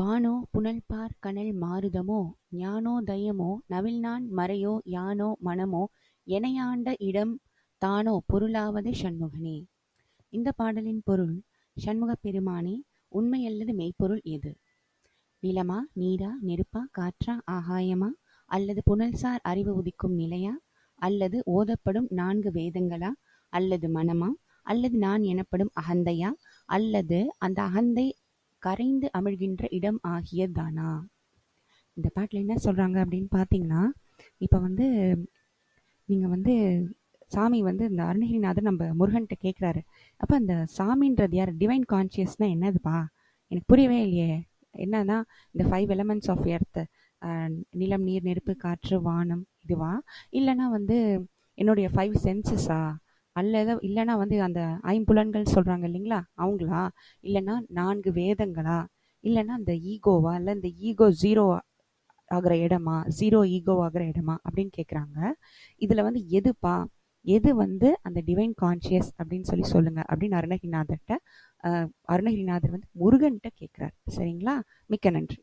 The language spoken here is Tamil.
வானோ புனல்பார் கனல் மாருதமோ ஞானோதயமோ நவில்நான் மறையோ யானோ மனமோ எனையாண்ட இடம் தானோ பொருளாவது சண்முகனே. இந்த பாடலின் பொருள் சண்முகப் பெருமானே உண்மை அல்லது மெய்ப்பொருள் எது? நிலமா நீரா நெருப்பா காற்றா ஆகாயமா அல்லது புனல்சார் அறிவு உதிக்கும் நிலையா அல்லது ஓதப்படும் நான்கு வேதங்களா அல்லது மனமா அல்லது நான் எனப்படும் அகந்தையா அல்லது அந்த அகந்தை கரைந்து அமிழ்கின்ற இடம் ஆகியதானா? இந்த பாட்டில் என்ன சொல்கிறாங்க அப்படின்னு பார்த்தீங்கன்னா இப்போ வந்து நீங்கள் வந்து சாமி வந்து இந்த அருணகிரிநாதர் நம்ம முருகன்கிட்ட கேட்குறாரு அப்போ அந்த சாமின்றது யார்? டிவைன் கான்சியஸ்னால் என்னதுப்பா? எனக்கு புரியவே இல்லையே. என்னன்னா இந்த ஃபைவ் எலமெண்ட்ஸ் ஆஃப் எர்த் நிலம் நீர் நெருப்பு காற்று வானம் இதுவா? இல்லைன்னா வந்து என்னுடைய ஃபைவ் சென்சஸா அல்லது இல்லைன்னா வந்து அந்த ஐம்புலன்கள் சொல்கிறாங்க இல்லைங்களா? அவங்களா? இல்லைன்னா நான்கு வேதங்களா? இல்லைன்னா அந்த ஈகோவா? இல்லை இந்த ஈகோ ஜீரோ ஆகிற இடமா? ஜீரோ ஈகோ ஆகிற இடமா? அப்படின்னு கேட்குறாங்க இதில் வந்து எதுப்பா? எது வந்து அந்த டிவைன் கான்சியஸ் அப்படின்னு சொல்லி சொல்லுங்க அப்படின்னு அருணகிரிநாதர்கிட்ட அருணகிரிநாதர் வந்து முருகன்கிட்ட கேட்குறாரு சரிங்களா? மிக்க நன்றி.